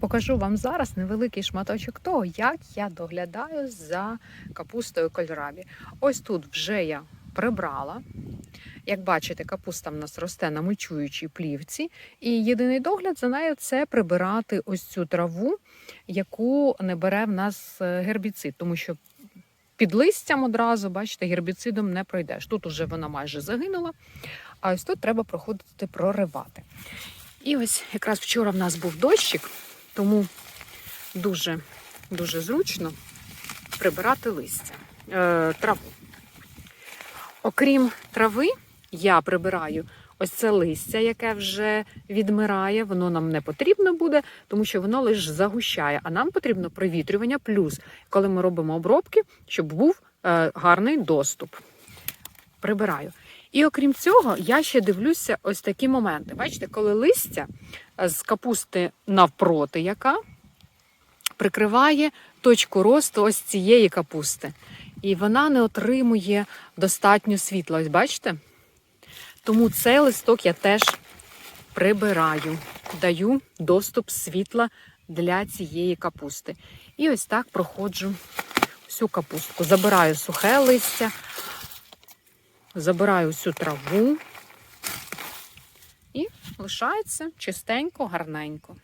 Покажу вам зараз невеликий шматочок того, як я доглядаю за капустою кольорабі. Ось тут вже я прибрала. Як бачите, капуста в нас росте на мульчуючій плівці, і єдиний догляд за нею це прибирати ось цю траву, яку не бере в нас е, гербіцид, тому що під листям одразу, бачите, гербіцидом не пройдеш. Тут уже вона майже загинула, а ось тут треба проходити проривати. І ось якраз вчора в нас був дощик, тому дуже, дуже зручно прибирати листя, е, траву. Окрім трави, я прибираю ось це листя, яке вже відмирає. Воно нам не потрібно буде, тому що воно лише загущає. А нам потрібно провітрювання, плюс, коли ми робимо обробки, щоб був е, гарний доступ. Прибираю. І окрім цього, я ще дивлюся ось такі моменти. Бачите, коли листя е, з капусти навпроти, яка прикриває точку росту ось цієї капусти. І вона не отримує достатньо світла. Ось бачите? Тому цей листок я теж прибираю, даю доступ світла для цієї капусти. І ось так проходжу всю капустку. Забираю сухе листя, забираю всю траву і лишається чистенько, гарненько.